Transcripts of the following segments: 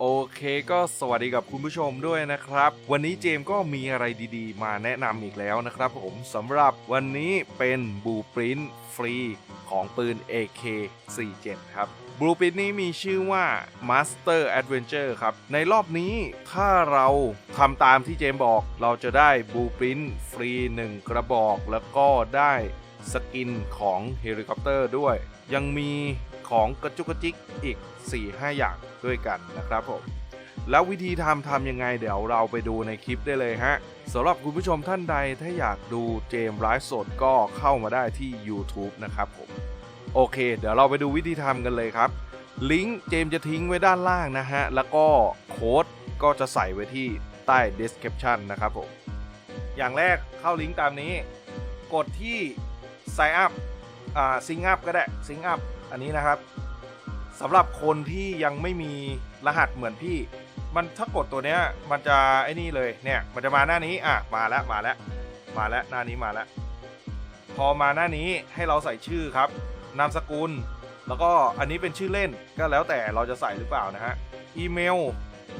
โอเคก็สวัสดีกับคุณผู้ชมด้วยนะครับ วันนี้เจมก็มีอะไรดีๆ มาแนะนำอีกแล้วนะครับผมสำหรับวันนี้เป็นบูปรินฟรีของปืน AK47 ครับบูปรินนี้มีชื่อว่า Master Adventure ครับ ในรอบนี้ถ้าเราทำตามที่เจมบอก เราจะได้บูปรินฟรี 1 กระบอก แล้วก็ได้สกินของเฮลิคอปเตอร์ด้วย ยังมีของกระจุกกระจิกอีก 4-5 อย่างด้วยกันนะครับผมแล้ววิธีทำทำยังไงเดี๋ยวเราไปดูในคลิปได้เลยฮะสำหรับคุณผู้ชมท่านใดถ้าอยากดูเจมไลฟ์สดก็เข้ามาได้ที่ YouTube นะครับผมโอเค เดี๋ยวเราไปดูวิธีทำกันเลยครับ ลิงก์เจมจะทิ้งไว้ด้านล่างนะฮะ แล้วก็โค้ดก็จะใส่ไว้ที่ใต้ description นะครับผม อย่างแรกเข้าลิงก์ตามนี้ กดที่ sign up อ่า sync up ก็ได้ sync up อันนี้นะครับสำหรับคนที่ยังไม่มีรหัสเหมือนพี่ มันถ้ากดตัวเนี้ยมันจะไอ้นี่เลยเนี่ยมันจะมาหน้านี้อะมาแล้วมาแล้วมาแล้วหน้านี้มาแล้ว พอมาหน้านี้ให้เราใส่ชื่อครับ นามสกุล แล้วก็อันนี้เป็นชื่อเล่นก็แล้วแต่เราจะใส่หรือเปล่านะฮะอีเมล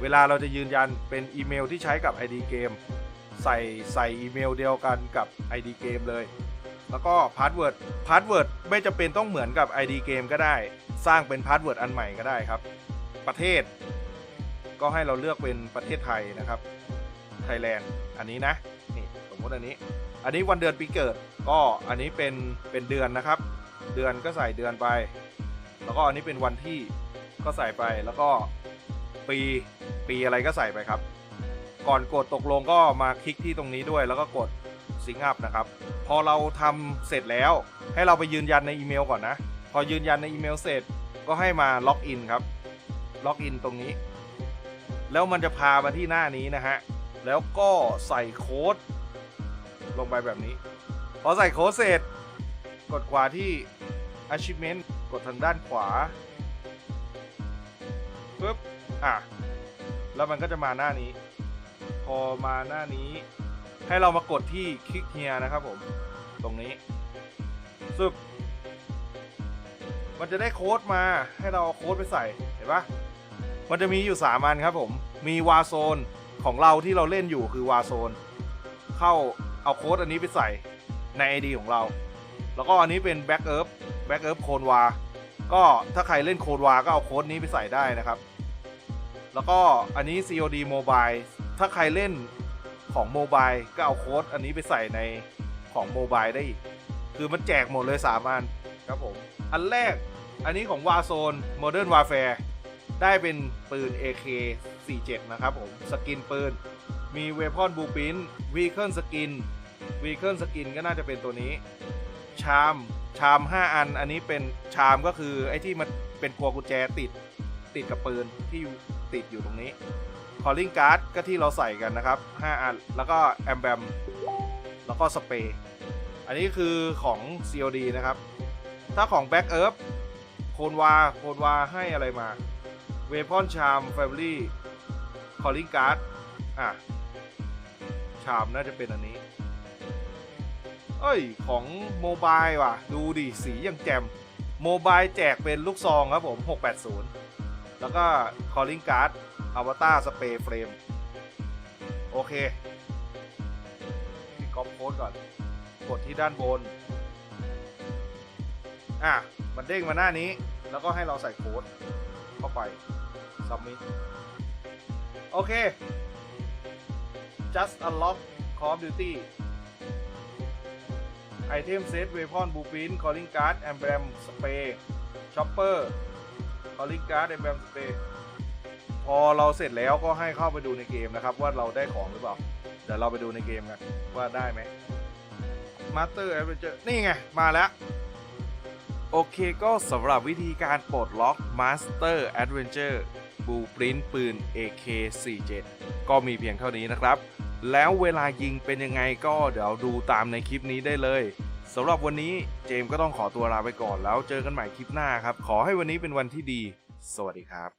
เวลาเราจะยืนยันเป็นอีเมลที่ใช้กับ ID เกมใส่ใส่อีเมลเดียวกันกับ ID เกมเลย แล้วก็พาสเวิร์ดพาสเวิร์ดไม่จำเป็นต้องเหมือนกับ ID เกมก็ได้ สร้างเป็นพาสเวิร์ดอันใหม่ก็ได้ครับ ประเทศ ก็ให้เราเลือกเป็นประเทศไทยนะครับไทยแลนด์อันนี้นะนี่สมมติอันนี้ อันนี้วันเดือนปีเกิด ก็อันนี้เป็นเป็นเดือนนะครับ เดือนก็ใส่เดือนไป แล้วก็อันนี้เป็นวันที่ก็ใส่ไปแล้วก็ปีปีอะไรก็ใส่ไปครับ ก่อนกดตกลงก็มาคลิกที่ตรงนี้ด้วย แล้วก็กดซิงอัพนะครับ พอเราทำเสร็จแล้ว ให้เราไปยืนยันในอีเมลก่อนนะ พอยืนยันในอีเมลเสร็จก็ให้มาล็อกอินครับ ล็อกอินตรงนี้ แล้วมันจะพามาที่หน้านี้นะฮะ แล้วก็ใส่โค้ด ลงไปแบบนี้ พอใส่โค้ดเสร็จ กดขวาที่ achievement กดทางด้านขวาปึ๊บ อะ แล้วมันก็จะมาหน้านี้ พอมาหน้านี้ ให้เรามากดที่คลิกเฮียนะครับผม ตรงนี้ซึบมันจะได้โค้ดมาให้เราเอาโค้ดไปใส่เห็นปะมันจะมีอยู่ 3 อันครับผม มีวาโซนของเราที่เราเล่นอยู่คือวาโซนเข้าเอาโค้ดอันนี้ไปใส่ใน ID ของเรา แล้วก็อันนี้เป็นแบ็กเอิร์ฟแบ็กเอิร์ฟโคนวาก็ถ้าใครเล่นโคนวาก็เอาโค้ดนี้ไปใส่ได้นะครับ แล้วก็อันนี้ COD Mobile ถ้าใครเล่น ของโมบายก็เอาโค้ดอันนี้ไปใส่ในของโมบายได้อีก คือมันแจกหมดเลย3อันครับผม อันแรกอันนี้ของ Warzone Modern Warfare ได้เป็นปืน AK47 นะครับผม สกินปืน มีเวพอนบูปินวีเคิลสกินวีเคิลสกินก็น่าจะเป็นตัวนี้ ชามชาม 5 อัน อันนี้เป็นชามก็คือไอ้ที่มันเป็นพวงกุญแจติดติดกับปืนที่ติดอยู่ตรงนี้ calling card ก็ที่เราใส่กันนะครับ 5 อัน แล้วก็แอมแบมแล้วก็สเปรย์อันนี้คือของ COD นะครับ ถ้าของ Back Up โคนวาโคนวาให้อะไรมา Weapon Charm Family Calling Card อะ ชามน่าจะเป็นอันนี้ เอ้ย ของโมบายว่ะ ดูดิ สียังแจ่มโมบายแจกเป็นลูกซองครับผม 680 แล้วก็คอลลิงการ์ด calling card avatar spray frame โอเคพี่ก๊อปโค้ดก่อน กดที่ด้านบน อะ มันเด้งมาหน้านี้ แล้วก็ให้เราใส่โค้ดเข้าไป submit โอเค just unlock Call of Duty Item Set Weapon Blueprint Calling Card Emblem Spray Chopper Calling Card Emblem Spray พอเราเสร็จแล้วก็ให้เข้าไปดูในเกมนะครับ ว่าเราได้ของหรือเปล่า เดี๋ยวเราไปดูในเกมกันว่าได้ไหม Master Adventure นี่ไง มาแล้ว โอเคก็สำหรับวิธีการปลดล็อก Master Adventure Blueprint ปืน AK47 ก็มีเพียงเท่านี้นะครับ แล้วเวลายิงเป็นยังไงก็เดี๋ยวดูตามในคลิปนี้ได้เลยสำหรับวันนี้เจมก็ต้องขอตัวลาไปก่อนแล้วเจอกันใหม่คลิปหน้าครับ ขอให้วันนี้เป็นวันที่ดี สวัสดีครับ